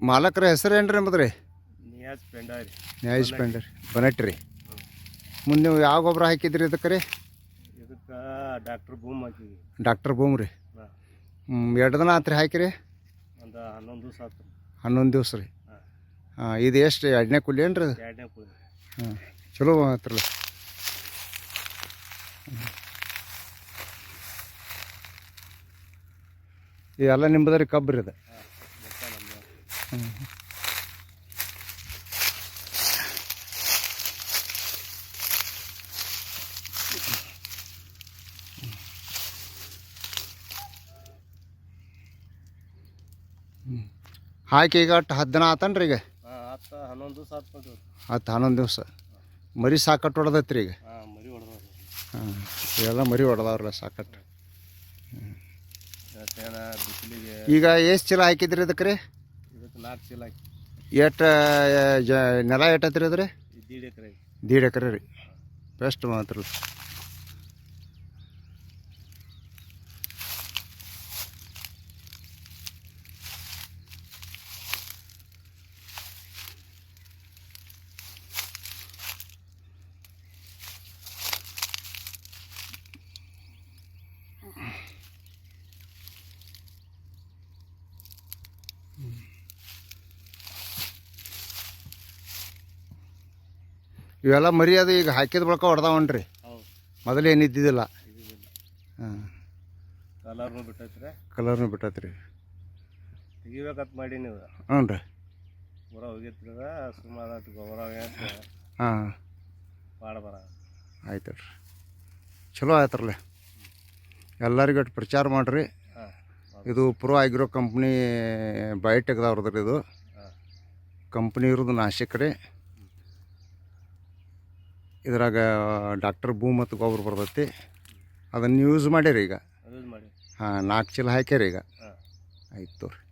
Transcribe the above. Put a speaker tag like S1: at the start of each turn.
S1: ಮಾಲಕರ ಹೆಸರು ಏನು ರೀ ನ್ಯಾಯಿಸ್ ರೀ
S2: ನಿಯಾಜ್ ಪೆಂಡಾರಿ
S1: ನ್ಯಾಯಸ್ ಪೆಂಡರ್. ಬನಟ್ ರೀ ಮುಂದೆ ನೀವು ಯಾವ ಗೊಬ್ಬರ ಹಾಕಿದ್ರಿ ಇದಕ್ಕೆ ರೀ?
S2: ಇದಕ್ಕೆ ಡಾಕ್ಟರ್ ಬೂಮ್ ಹಾಕಿದ್ವಿ.
S1: ಡಾಕ್ಟರ್ ಬೂಮ್ ರೀ.
S2: ಹಾಂ.
S1: ಹ್ಞೂ ಎರಡು ದಿನ ಆತ್ರಿ ಹಾಕಿರಿ?
S2: ಒಂದು ಹನ್ನೊಂದು ದಿವಸ ಆತು
S1: ಹನ್ನೊಂದು ದಿವ್ಸ ರೀ.
S2: ಹಾಂ.
S1: ಹಾಂ ಇದು ಎಷ್ಟು ಎರಡನೇ ಕುಲಿ ಏನು ರೀ
S2: ಎರಡನೇ ಕುಳಿ
S1: ಹಾಂ ಚಲೋ ಆತ್ರಲ್ಲ ಎಲ್ಲ ನಿಮ್ಮದ ರೀ ಕಬ್ಬು ರೀ ಅದು
S2: ಹಾಂ.
S1: ಹಾಕಿ ಈಗ ಅಷ್ಟು ಹತ್ತು ದಿನ ಆತನ್ರಿ ಈಗ?
S2: ಹತ್ತು ಹನ್ನೊಂದು ದಿವಸ ಆತು ನೋಡ್ರಿ
S1: ಹತ್ತು ಹನ್ನೊಂದು ದಿವಸ. ಮರಿ ಸಾಕಟ್ಟು ಹೊಡೆದೈತ್ರಿ ಈಗ?
S2: ಹಾಂ ಮರಿ ಹೊಡೆದವ್ರಿ.
S1: ಹಾಂ ಇವೆಲ್ಲ ಮರಿ ಹೊಡೆದವ್ರಲ್ಲ ಸಾಕಟ್ಟು ಈಗ ಎಷ್ಟು ಚೀಲ ಹಾಕಿದ್ರಿ ಅದಕ್ಕೆ ರೀ
S2: ನಾಲ್ಕು ಚೀಲ ಹಾಕಿ.
S1: ಎಷ್ಟು ಜ ನೆಲ ಎಟ್ಟತ್ರಿ ಅದ್ರಿ
S2: ದೀಡ್ ಎಕರೆ
S1: ದೀಡ್ ಎಕರೆ ರೀ. ಬೆಸ್ಟ್ ಮಾತ್ರ ಇವೆಲ್ಲ ಮರಿ ಅದು ಈಗ ಹಾಕಿದ ಬಳಿಕ ಹೊಡ್ದಾವನ್ರಿ. ಮೊದಲು ಏನು ಇದ್ದಿದ್ದಿಲ್ಲ. ಹಾಂ.
S2: ಕಲರ್ನು ಬಿಟ್ಟತ್ರಿ?
S1: ಕಲರ್ನು ಬಿಟ್ಟೈತ್ರಿ.
S2: ತೆಗಿಬೇಕಂತ ಮಾಡಿ ನೀವು
S1: ಹ್ಞೂ ರೀ.
S2: ಪೂರ ಹೋಗಿತ್ತು ಸುಮಾರು ಆಯ್ತು ಗೊಬ್ಬರ
S1: ಹಾಂ.
S2: ಭಾಳ ಬರ
S1: ಆಯ್ತು ರೀ ಚಲೋ ಆಯ್ತ್ರಲ್ಲ ಎಲ್ಲರಿಗೂ ಒಟ್ಟು ಪ್ರಚಾರ ಮಾಡಿರಿ. ಇದು ಪ್ರೋ ಆಗಿರೋ ಕಂಪ್ನಿ ಬಯೋಟೆಕ್ದವ್ರದ್ರಿ ಇದು. ಕಂಪ್ನಿ ಇರೋದು ನಾಶಿಕ್ ರೀ. ಇದ್ರಾಗ ಡಾಕ್ಟರ್ ಭೂ ಮತ್ತು ಗೊಬ್ಬರ ಬರ್ತೈತಿ. ಅದನ್ನು ಯೂಸ್ ಮಾಡ್ಯಾರೀಗ ಈಗ.
S2: ಯೂಸ್ ಮಾಡಿ
S1: ಹಾಂ ನಾಲ್ಕು ಚೀಲ ಹಾಕ್ಯಾರೀಗ ಈಗ. ಆಯ್ತು ತೋರಿ.